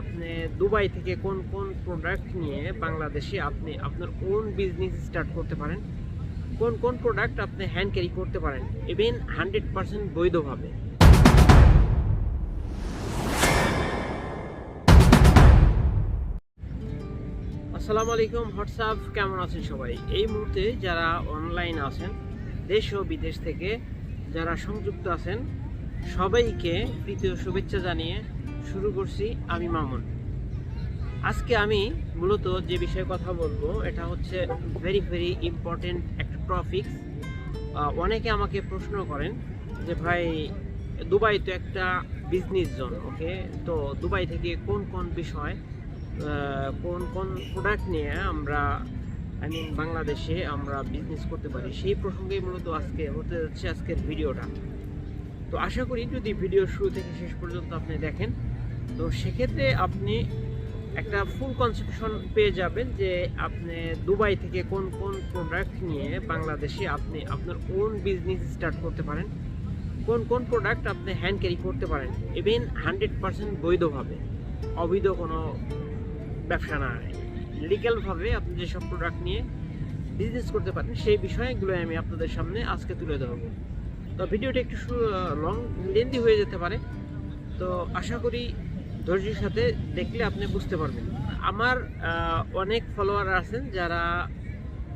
আপনি দুবাই থেকে কোন কোন প্রোডাক্ট নিয়ে বাংলাদেশে আপনি আপনার ওন বিজনেস স্টার্ট করতে পারেন? কোন কোন প্রোডাক্ট আপনি হ্যান্ড ক্যারি করতে পারেন? ইভেন হান্ড্রেড পার্সেন্ট বৈধভাবে। আসসালামু আলাইকুম, হোয়াটসঅ্যাপ, কেমন আছেন সবাই? এই মুহূর্তে যারা অনলাইন আছেন, দেশ ও বিদেশ থেকে যারা সংযুক্ত আছেন, সবাইকে তৃতীয় শুভেচ্ছা জানিয়ে শুরু করছি আমি মামুন। আজকে আমি মূলত যে বিষয়ে কথা বলব, এটা হচ্ছে ভেরি ভেরি ইম্পর্টেন্ট একটা টপিক অনেকে আমাকে প্রশ্ন করেন যে, ভাই, দুবাই তো একটা বিজনেস জোন ওকে তো দুবাই থেকে কোন কোন বিষয় কোন কোন প্রোডাক্ট নিয়ে আমরা আই মিন বাংলাদেশে আমরা বিজনেস করতে পারি? সেই প্রসঙ্গেই মূলত আজকে হতে যাচ্ছে আজকের ভিডিওটা তো আশা করি যদি ভিডিও শুরু থেকে শেষ পর্যন্ত আপনি দেখেন তো সেক্ষেত্রে আপনি একটা ফুল কনসেপশন পেয়ে যাবেন যে আপনি দুবাই থেকে কোন কোন প্রোডাক্ট নিয়ে বাংলাদেশে আপনি আপনার ওন বিজনেস স্টার্ট করতে পারেন। কোন কোন প্রোডাক্ট আপনি হ্যান্ড ক্যারি করতে পারেন। ইভেন হান্ড্রেড পার্সেন্ট বৈধভাবে। অবৈধ কোনো ব্যবসা না। লিগ্যালভাবে আপনি যেসব প্রোডাক্ট নিয়ে বিজনেস করতে পারেন, সেই বিষয়গুলো আমি আপনাদের সামনে আজকে তুলে ধরবো। তো ভিডিওটা একটু লং লেন্দি হয়ে যেতে পারে। তো আশা করি ধৈর্যের সাথে দেখলে আপনি বুঝতে পারবেন। আমার অনেক ফলোয়ার আছেন যারা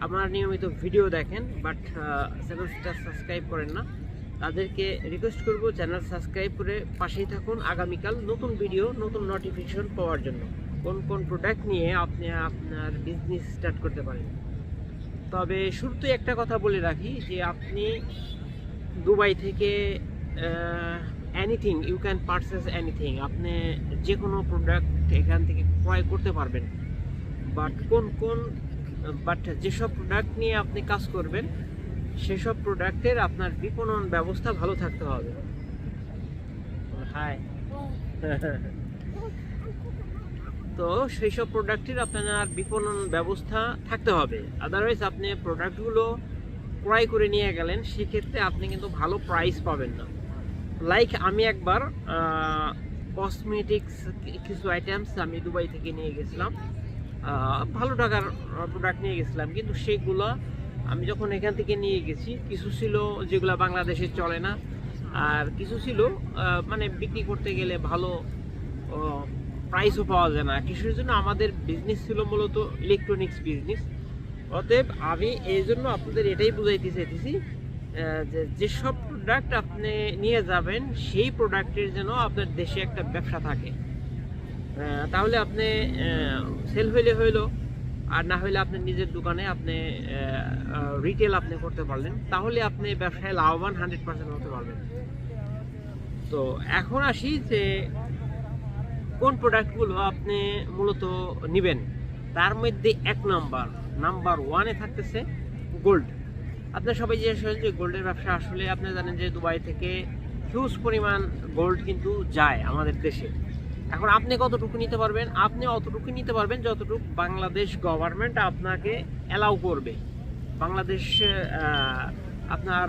আমার নিয়মিত ভিডিও দেখেন বাট চ্যানেলটা সাবস্ক্রাইব করেন না। তাদেরকে রিকোয়েস্ট করব চ্যানেল সাবস্ক্রাইব করে পাশেই থাকুন আগামীকাল নতুন ভিডিও নতুন নোটিফিকেশন পাওয়ার জন্য। কোন কোন প্রোডাক্ট নিয়ে আপনি, আপনার বিজনেস স্টার্ট করতে পারেন। তবে শুরুতে একটা কথা বলে রাখি যে আপনি দুবাই থেকে anything you can purchase anything আপনি যে কোনো প্রোডাক্ট এখান থেকে ক্রয় করতে পারবেন। বাট কোন কোন বাট যেসব প্রোডাক্ট নিয়ে আপনি কাজ করবেন, সেসব প্রোডাক্টের আপনার বিপণন ব্যবস্থা ভালো থাকতে হবে। হাই তো সেই সব প্রোডাক্টের আপনার বিপণন ব্যবস্থা থাকতে হবে। আদারওয়াইজ আপনি প্রোডাক্টগুলো ক্রয় করে নিয়ে গেলেন, সেক্ষেত্রে আপনি কিন্তু ভালো প্রাইস পাবেন না। লাইক আমি একবার কসমেটিক্স কিছু আইটেমস আমি দুবাই থেকে নিয়ে গেছিলাম। ভালো টাকার প্রোডাক্ট নিয়ে গেছিলাম। কিন্তু সেগুলো আমি যখন এখান থেকে নিয়ে গেছি, কিছু ছিল যেগুলো বাংলাদেশে চলে না। আর কিছু ছিল মানে বিক্রি করতে গেলে ভালো প্রাইসও পাওয়া যায় না। কিছুর জন্য আমাদের বিজনেস ছিল মূলত ইলেকট্রনিক্স বিজনেস অতএব আমি এই জন্য আপনাদের এটাই বুঝাইতে চাইতেছি যেসব প্রোডাক্ট আপনি নিয়ে যাবেন, সেই প্রোডাক্টের যেন আপনার দেশে একটা ব্যবসা থাকে। তাহলে আপনি সেল হইলে হইল, আর না হইলে আপনি নিজের দোকানে আপনি রিটেল আপনি করতে পারলেন। তাহলে আপনি ব্যবসায় লাভবান হান্ড্রেড পার্সেন্ট হতে পারবেন। তো এখন আসি যে, কোন প্রোডাক্টগুলো আপনি মূলত নেবেন। তার মধ্যে এক নাম্বার নাম্বার ওয়ানে থাকতেছে গোল্ড আপনার সবাই করেন যে গোল্ডের ব্যবসা, আসলে আপনি জানেন যে দুবাই থেকে হিউজ পরিমাণ গোল্ড কিন্তু যায় আমাদের দেশে। এখন আপনি কতটুকু নিতে পারবেন? আপনি অতটুকু নিতে পারবেন যতটুকু বাংলাদেশ গভর্নমেন্ট আপনাকে অ্যালাউ করবে। বাংলাদেশ আপনার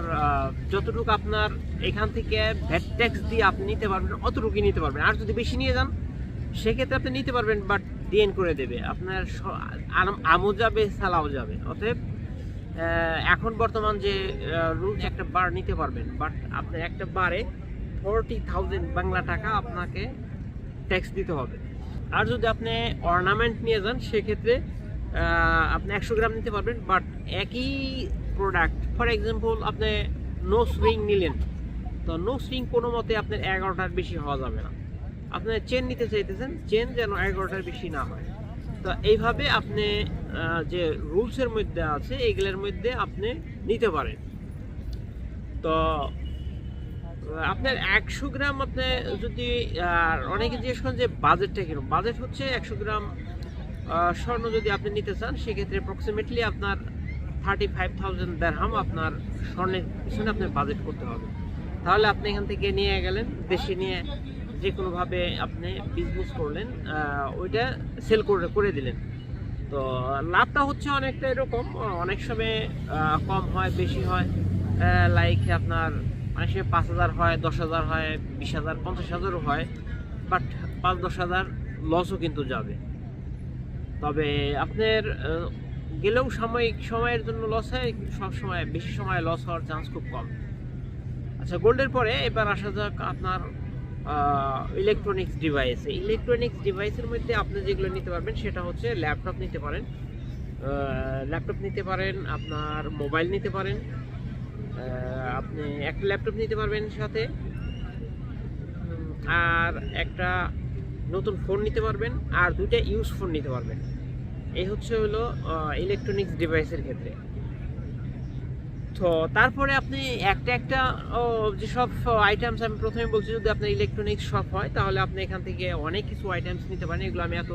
যতটুকু আপনার এখান থেকে ভ্যাট ট্যাক্স দিয়ে আপনি নিতে পারবেন, অতটুকুই নিতে পারবেন। আর যদি বেশি নিয়ে যান, সেক্ষেত্রে আপনি নিতে পারবেন বাট ডিএন করে দেবে। আপনার আমও যাবে সালাও যাবে। অতএব এখন বর্তমান যে রুলস একটা বার নিতে পারবেন বাট আপনি একটা বারে ফোরটি থাউজেন্ড বাংলা টাকা আপনাকে ট্যাক্স দিতে হবে। আর যদি আপনি অর্নামেন্ট নিয়ে যান, সেক্ষেত্রে আপনি একশো গ্রাম নিতে পারবেন বাট একই প্রোডাক্ট ফর এক্সাম্পল আপনি নো সুইং নিলেন, তো নো সুইং কোনো মতে আপনার এগারোটার বেশি হওয়া যাবে না। আপনি চেন নিতে চাইতেছেন চেন যেন এগারোটার বেশি না হয়। তো এইভাবে আপনি যে রুলসের মধ্যে আছে, এইগুলোর মধ্যে আপনি নিতে পারেন। তো, আপনার একশো গ্রাম আপনি যদি অনেকে জিজ্ঞেস করেন যে বাজেটটা কীরকম? বাজেট হচ্ছে একশো গ্রাম স্বর্ণ যদি আপনি নিতে চান, সেক্ষেত্রে অ্যাপ্রক্সিমেটলি আপনার থার্টি ফাইভ থাউজেন্ড দেড়হাম আপনার স্বর্ণের পিছনে আপনার বাজেট করতে হবে। তাহলে আপনি এখান থেকে নিয়ে গেলেন দেশে নিয়ে যে কোনোভাবে আপনি বিজনেস করলেন ওইটা সেল করে করে দিলেন। তো লাভটা হচ্ছে অনেকটা এরকম, অনেক সময় কম হয়, বেশি হয় লাইক আপনার অনেক সময় পাঁচ হাজার হয়, দশ হাজার হয়, বিশ হাজার, পঞ্চাশ হাজারও হয় বাট পাঁচ, দশ হাজার লসও কিন্তু যাবে। তবে আপনার গেলেও সাময়িক সময়ের জন্য লস হয় কিন্তু সবসময় বেশি সময় লস হওয়ার চান্স খুব কম। আচ্ছা গোল্ডের পরে এবার আসা যাক আপনার ইলেকট্রনিক্স ডিভাইসে ইলেকট্রনিক্স ডিভাইসের মধ্যে আপনি যেগুলো নিতে পারবেন, সেটা হচ্ছে ল্যাপটপ নিতে পারেন। ল্যাপটপ নিতে পারেন, আপনার মোবাইল নিতে পারেন। আপনি একটা ল্যাপটপ নিতে পারবেন সাথে। আর একটা নতুন ফোন নিতে পারবেন, আর দুইটা ইউজ ফোন নিতে পারবেন। এই হচ্ছে হলো ইলেকট্রনিক্স ডিভাইসের ক্ষেত্রে। তো তারপরে আপনি একটা একটা যেসব আইটেমস আমি প্রথমে বলছি, যদি আপনার ইলেকট্রনিক্স শপ হয়, তাহলে আপনি এখান থেকে অনেক কিছু আইটেমস নিতে পারেন। এগুলো আমি এত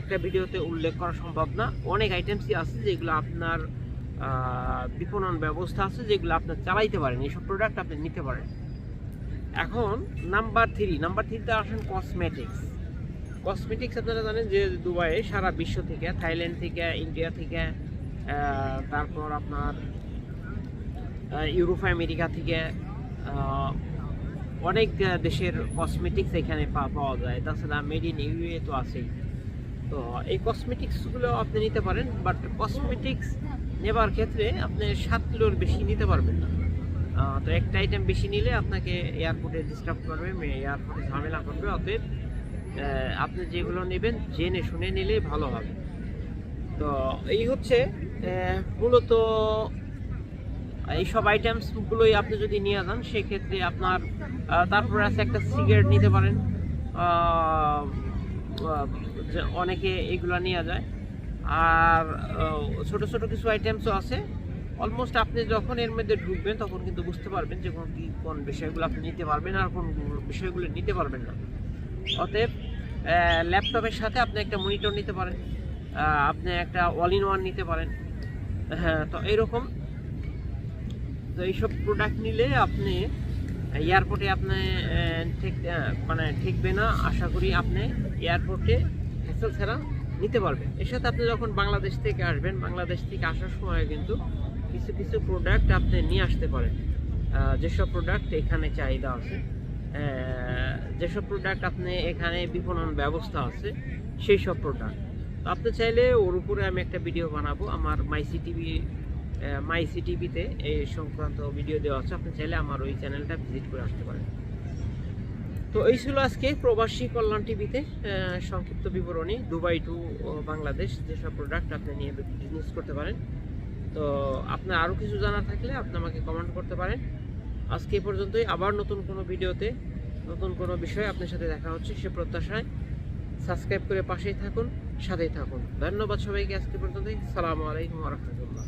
একটা ভিডিওতে উল্লেখ করা সম্ভব না। অনেক আইটেমসই আছে যেগুলো আপনার বিপণন ব্যবস্থা আছে, যেগুলো আপনার চালাইতে পারেন। এইসব প্রোডাক্ট আপনি নিতে পারেন। এখন নাম্বার থ্রি নাম্বার থ্রিতে আসেন কসমেটিক্স কসমেটিক্স আপনারা জানেন যে দুবাইয়ে সারা বিশ্ব থেকে, থাইল্যান্ড থেকে, ইন্ডিয়া থেকে তারপর আপনার ইউরোপ, আমেরিকা থেকে অনেক দেশের কসমেটিক্স এখানে পাওয়া যায়। তাছাড়া মেড ইন ইউএ তো আছেই। তো এই কসমেটিক্সগুলো আপনি নিতে পারেন বাট কসমেটিক্স নেবার ক্ষেত্রে আপনি সাত কিলোর বেশি নিতে পারবেন না। তো একটা আইটেম বেশি নিলে আপনাকে এয়ারপোর্টে ডিস্টার্ব করবে এয়ারপোর্টে ঝামেলা করবে, অতএব আপনি যেগুলো নেবেন, জেনে শুনে নিলেই ভালো হবে। তো এই হচ্ছে মূলত এইসব আইটেমসগুলোই আপনি যদি নিয়ে যান, সেক্ষেত্রে আপনার তারপরে আছে একটা সিগারেট নিতে পারেন। অনেকে এগুলো নিয়ে যায়। আর ছোট ছোট কিছু আইটেমসও আছে। অলমোস্ট আপনি যখন এর মধ্যে ঢুকবেন, তখন কিন্তু বুঝতে পারবেন যে কোন, কি, কোন বিষয়গুলো আপনি নিতে পারবেন আর কোন বিষয়গুলো নিতে পারবেন না। অতএব ল্যাপটপের সাথে আপনি একটা মনিটর নিতে পারেন। আপনি একটা অল ইন ওয়ান নিতে পারেন। হ্যাঁ তো এইরকম তো এইসব প্রোডাক্ট নিলে আপনি এয়ারপোর্টে আপনি ঠিক মানে ঠিকবে না, আশা করি আপনি এয়ারপোর্টে হ্যাসেল ছাড়া নিতে পারবেন। এর সাথে আপনি যখন বাংলাদেশ থেকে আসবেন, বাংলাদেশ থেকে আসার সময় কিন্তু কিছু কিছু প্রোডাক্ট আপনি নিয়ে আসতে পারেন। যেসব প্রোডাক্ট এখানে চাহিদা আছে যেসব প্রোডাক্ট আপনি এখানে বিপণন ব্যবস্থা আছে সেই সব প্রোডাক্ট আপনি চাইলে ওর উপরে আমি একটা ভিডিও বানাবো, আমার মাইসি টিভি মাইসি টিভিতে এই সংক্রান্ত ভিডিও দেওয়া আছে। আপনি চাইলে আমার ওই চ্যানেলটা ভিজিট করে আসতে পারেন। তো এই ছিল আজকে প্রবাসী কল্যাণ টিভিতে সংক্ষিপ্ত বিবরণী, দুবাই টু বাংলাদেশ যেসব প্রোডাক্ট আপনি নিয়ে বিজনেস করতে পারেন। তো আপনার আরও কিছু জানা থাকলে আপনি আমাকে কমেন্ট করতে পারেন। আজকে পর্যন্তই। আবার নতুন কোনো ভিডিওতে নতুন কোনো বিষয়ে আপনার সাথে দেখা হচ্ছে সে প্রত্যাশায়। সাবস্ক্রাইব করে পাশেই থাকুন, সাথেই থাকুন। ধন্যবাদ সবাইকে আজকে পর্যন্তই। সালামু আলাইকুম রহমতুল্লাহ।